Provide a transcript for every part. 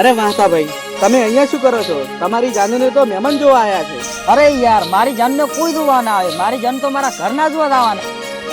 અરે વાંસાભાઈ તમે અહીંયા શું કરો છો? તમારી જાનને તો મહેમાન જોવા આવ્યા છે. અરે યાર મારી જાનને કોઈ જોવા ના આવે. મારી જાન તો મારા ઘરના જોવા આવવાના.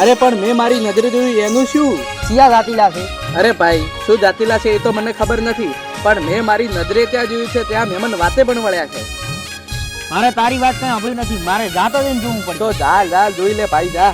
અરે પણ મેં મારી નજરે જોયું એનું શું? સિયા જાતીલા છે. અરે ભાઈ શું જાતિલા છે એ તો મને ખબર નથી પણ મેં મારી નજરે ત્યાં જોયું છે ત્યાં મહેમાન વાતે પણ વળ્યા છે. મારે તારી વાત કઈ સાંભળી નથી. મારે જાતો જઈને જોવું પડે તો જા જા જોઈ લે ભાઈ જા.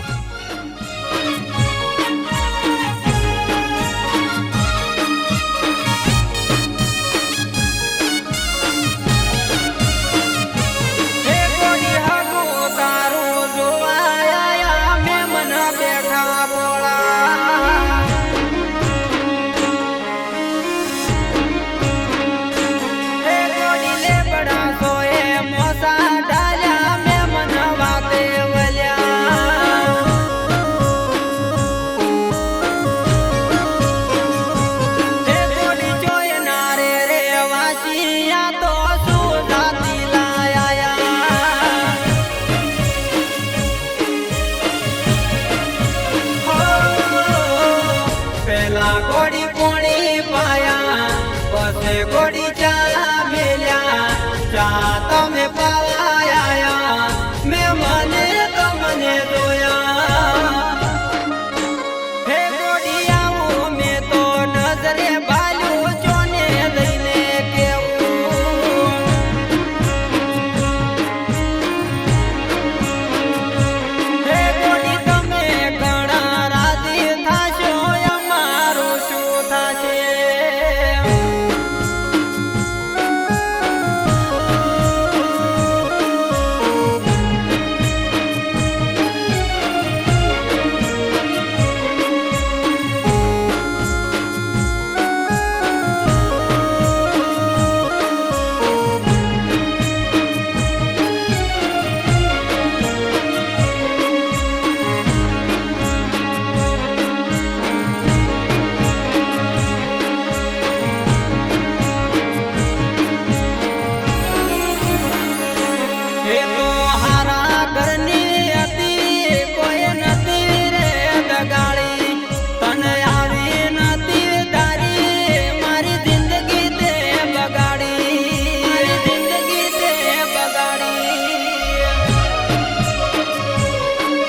Gordy.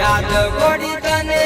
યાદ ગોડી તને